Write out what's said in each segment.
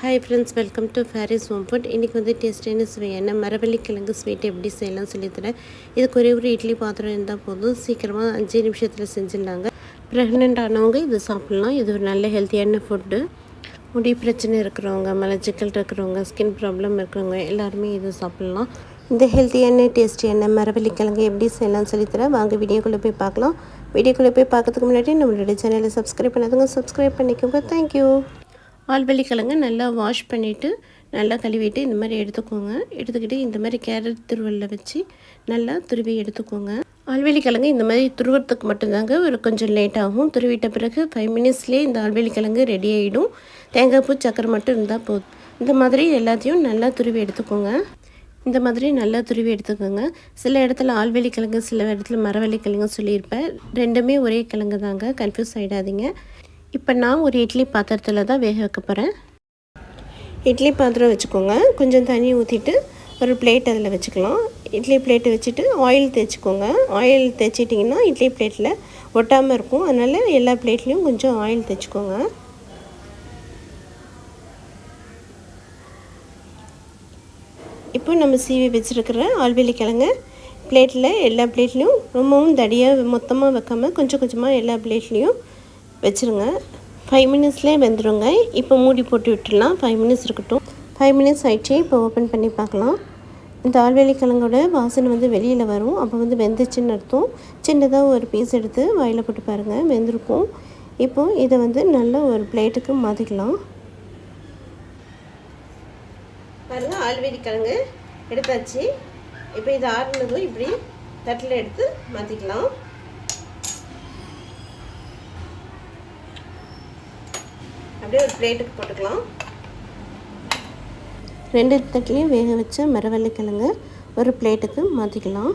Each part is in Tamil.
Hi friends welcome to Faris home food இன்றைக்கி வந்து டேஸ்டான சுவையான மரவள்ளி கிழங்கு ஸ்வீட் எப்படி செய்யலாம் சொல்லித்தரேன் இதுக்கு ஒரே ஒரு இட்லி பாத்திரம் இருந்தால் போதும். சீக்கிரமாக அஞ்சு நிமிஷத்தில் செஞ்சிடலாங்க. ப்ரெக்னென்ட் ஆனவங்க இது சாப்பிட்லாம். இது ஒரு நல்ல ஹெல்த்தியான ஃபுட்டு முடி பிரச்சனை இருக்கிறவங்க மலஜிக்கல் இருக்கிறவங்க ஸ்கின் ப்ராப்ளம் இருக்கிறவங்க எல்லாருமே இது சாப்பிட்லாம். இந்த ஹெல்த்தியான டேஸ்டியான மரவள்ளி கிழங்கு எப்படி செய்யலாம்னு சொல்லித்தரேன் வாங்க வீடியோக்குள்ளே போய் பார்க்கலாம். வீடியோக்குள்ளே போய் பார்க்கறதுக்கு முன்னாடி நம்மளுடைய சேனலை சப்ஸ்கிரைப் பண்ணாதுங்க சப்ஸ்கிரைப் பண்ணிக்கோங்க. தேங்க்யூ ஆல்வெள்ளி நல்லா வாஷ் பண்ணிவிட்டு நல்லா கழுவிட்டு இந்த மாதிரி எடுத்துக்கோங்க. எடுத்துக்கிட்டு இந்த மாதிரி கேரட் துருவலில் வச்சு நல்லா துருவி எடுத்துக்கோங்க. ஆல்வெளி இந்த மாதிரி துருவத்துக்கு மட்டும்தாங்க ஒரு கொஞ்சம் லேட் ஆகும். துருவிட்ட பிறகு ஃபைவ் மினிட்ஸ்லேயே இந்த ஆல்வெளி ரெடி ஆகிடும் தேங்காய் பூ சக்கரை மட்டும் இருந்தால் போதும். இந்த மாதிரி எல்லாத்தையும் நல்லா துருவி எடுத்துக்கோங்க. இந்த மாதிரி நல்லா துருவி எடுத்துக்கோங்க. சில இடத்துல ஆல்வெளி சில இடத்துல மரவள்ளிக்கிழங்கு சொல்லியிருப்பேன். ரெண்டுமே ஒரே கிழங்கு தாங்க கன்ஃபியூஸ் ஆகிடாதீங்க இப்போ நான் ஒரு இட்லி பாத்திரத்தில் தான் வேக வைக்க போகிறேன் இட்லி பாத்திரம் வச்சுக்கோங்க. கொஞ்சம் தண்ணி ஊற்றிட்டு ஒரு பிளேட் அதில் வச்சுக்கலாம். இட்லி பிளேட்டு வச்சுட்டு ஆயில் தேய்ச்சிக்கோங்க. ஆயில் தேய்ச்சிட்டிங்கன்னா இட்லி பிளேட்டில் ஒட்டாமல் இருக்கும். அதனால் எல்லா பிளேட்லேயும் கொஞ்சம் ஆயில் தேய்ச்சிக்கோங்க. இப்போ நம்ம சீவி வச்சுருக்கிற ஆல்வெளி கிழங்கு பிளேட்டில் எல்லா பிளேட்லேயும் ரொம்பவும் தடியாக மொத்தமாக வைக்காமல் கொஞ்சம் கொஞ்சமாக எல்லா பிளேட்லேயும் வச்சுருங்க. ஃபைவ் மினிட்ஸ்லேயே வெந்துடுங்க இப்போ மூடி போட்டு விட்டுடலாம். ஃபைவ் மினிட்ஸ் இருக்கட்டும். ஃபைவ் மினிட்ஸ் ஆகிடுச்சு இப்போ ஓப்பன் பண்ணி பார்க்கலாம். இந்த ஆழ்வேலி கிழங்கோட வாசனை வந்து வெளியில் வரும். அப்போ வந்து வெந்துச்சுன்னு அர்த்தம். சின்னதாக ஒரு பீஸ் எடுத்து வாயில் போட்டு பாருங்கள் வெந்திருக்கும். இப்போது இதை வந்து நல்ல ஒரு பிளேட்டுக்கு மாற்றிக்கலாம் பாருங்கள் ஆழ்வேலி கிழங்கு எடுத்தாச்சு. இப்போ இது ஆறுனதும் இப்படி தட்டில் எடுத்து மாற்றிக்கலாம் அப்படியே ஒரு பிளேட்டுக்கு போட்டுக்கலாம். ரெண்டு தட்டிலையும் வேக வச்ச மரவள்ளி கிழங்கு ஒரு பிளேட்டுக்கு மாற்றிக்கலாம்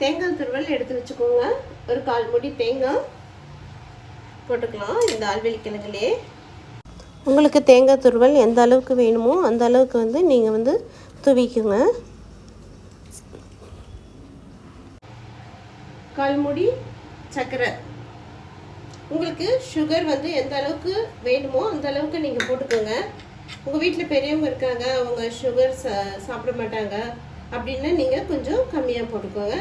தேங்காய் துருவல் எடுத்து வச்சுக்கோங்க. ஒரு கால் முடி தேங்காய் போட்டுக்கலாம் இந்த கிழங்குலே உங்களுக்கு தேங்காய் துருவல் எந்த அளவுக்கு வேணுமோ அந்த அளவுக்கு வந்து நீங்கள் வந்து துவிக்குங்க. கால்முடி சர்க்கரை உங்களுக்கு சுகர் வந்து எந்த அளவுக்கு வேணுமோ அந்த அளவுக்கு நீங்கள் போட்டுக்கோங்க. உங்கள் வீட்டில் பெரியவங்க இருக்காங்க அவங்க சுகர் சாப்பிட மாட்டாங்க அப்படின்னா நீங்கள் கொஞ்சம் கம்மியாக போட்டுக்கோங்க.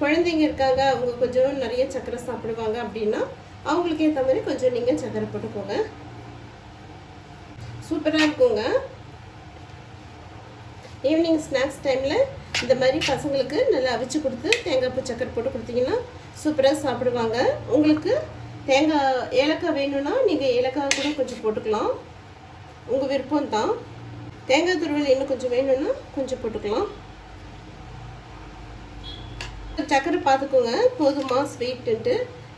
குழந்தைங்க இருக்காங்க அவங்க கொஞ்சம் நிறைய சர்க்கரை சாப்பிடுவாங்க அப்படின்னா அவங்களுக்கு ஏற்ற மாதிரி கொஞ்சம் நீங்கள் சர்க்கரை போட்டுக்கோங்க. சூப்பராக இருக்குங்க. ஈவினிங் ஸ்நாக்ஸ் டைமில் இந்த மாதிரி பசங்களுக்கு நல்லா அவிச்சு கொடுத்து தேங்காய் பூ சக்கரை போட்டு கொடுத்தீங்கன்னா சூப்பராக சாப்பிடுவாங்க. உங்களுக்கு தேங்காய் ஏலக்காய் வேணும்னா நீங்கள் ஏலக்காய் கூட கொஞ்சம் போட்டுக்கலாம். உங்கள் விருப்பம் தான். தேங்காய் துருவல் இன்னும் கொஞ்சம் வேணும்னா கொஞ்சம் போட்டுக்கலாம். சக்கரை பார்த்துக்கோங்க. போதுமா ஸ்வீட்டுன்ட்டு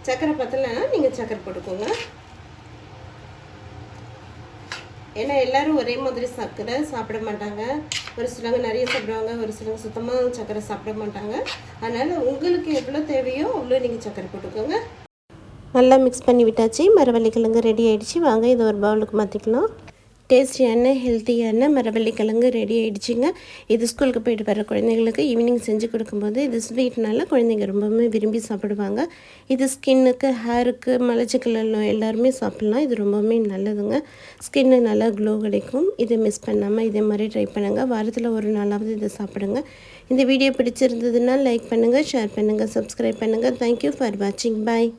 சக்கரை பத்தலைன்னா நீங்கள் சக்கரை போட்டுக்கோங்க. ஏன்னா எல்லோரும் ஒரே மாதிரி சர்க்கரை சாப்பிட மாட்டாங்க. ஒரு சிலவங்க நிறைய சாப்பிடுவாங்க ஒரு சிலவங்க சுத்தமாக சர்க்கரை சாப்பிட மாட்டாங்க. அதனால் உங்களுக்கு எவ்வளோ தேவையோ அவ்வளோ நீங்கள் சர்க்கரை போட்டுக்கோங்க. நல்லா மிக்ஸ் பண்ணி விட்டாச்சு மரவள்ளி கிழங்கு ரெடி ஆகிடுச்சு வாங்க இதை ஒரு பவுலுக்கு மாற்றிக்கலாம் டேஸ்டியான ஹெல்த்தியான மரவள்ளிக்கிழங்கு ரெடி ஆகிடுச்சிங்க இது ஸ்கூலுக்கு போயிட்டு வர குழந்தைங்களுக்கு ஈவினிங் செஞ்சு கொடுக்கும்போது இது ஸ்வீட்னால குழந்தைங்க ரொம்பவுமே விரும்பி சாப்பிடுவாங்க. இது ஸ்கின்னுக்கு ஹேருக்கு மலச்சிக்கல் எல்லாருமே சாப்பிட்லாம். இது ரொம்பவுமே நல்லதுங்க. ஸ்கின்னு நல்லா க்ளோ கிடைக்கும். இதை மிஸ் பண்ணாமல் இதே மாதிரி ட்ரை பண்ணுங்கள் வாரத்தில் ஒரு நாளாவது இதை சாப்பிடுங்க. இந்த வீடியோ பிடிச்சிருந்ததுன்னா லைக் பண்ணுங்கள் ஷேர் பண்ணுங்கள் சப்ஸ்கிரைப் பண்ணுங்கள் தேங்க்யூ ஃபார் வாட்சிங் பாய்